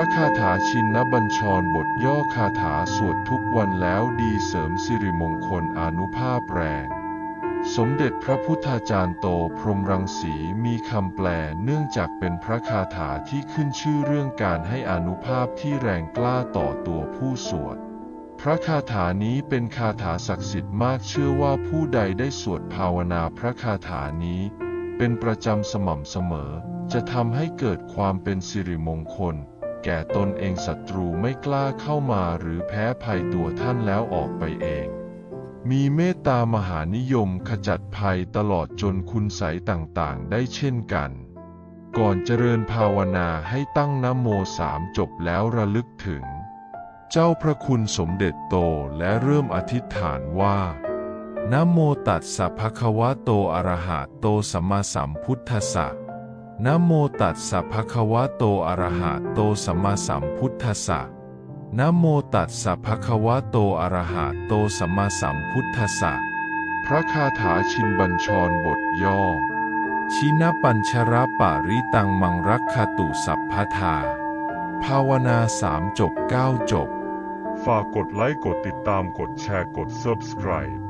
ระคาถาชินนบัญชรบทย่อคาถาสวดทุกวันแล้วดีเสริมสิริมงคลอนุภาพแรง สมเด็จพระพุทธาจารย์โตพรหมรังสีมีคำแปลเนื่องจากเป็นพระคาถาที่ขึ้นชื่อเรื่องการให้อนุภาพที่แรงกล้าต่อตัวผู้สวดพระคาถานี้เป็นคาถาศักดิ์สิทธิ์มากเชื่อว่าผู้ใดได้สวดภาวนาพระคาถานี้ เป็นประจำสม่ำเสมอ จะทำให้เกิดความเป็นสิริมงคล แก่ตนเองศัตรูไม่กล้าเข้ามาหรือแพ้ภัยตัวท่านแล้วออกไปเอง มีเมตตามหานิยมขจัดภัยตลอดจนคุณใสยต่างๆ ได้เช่นกัน ก่อนเจริญภาวนาให้ตั้งนโมสามจบแล้วระลึกถึง เจ้าพระคุณสมเด็จโตและเริ่มอธิษฐานว่านโมตัสสะภะคะวะโตอะระหะโตสัมมาสัมพุทธัสสะ นะโมตัสสะภะคะวะโตอะระหะโตสัมมาสัมพุทธัสสะนะโมตัสสะภะคะวะโตอะระหะโตสัมมาสัมพุทธัสสะพระคาถาชินบัญชรบทย่อ ชินปัญชระปาริตังมังรักขตุสัพพทา ภาวนาสามจบเก้าจบ ฝากกดไลค์กดติดตามกดแชร์กด Subscribe เ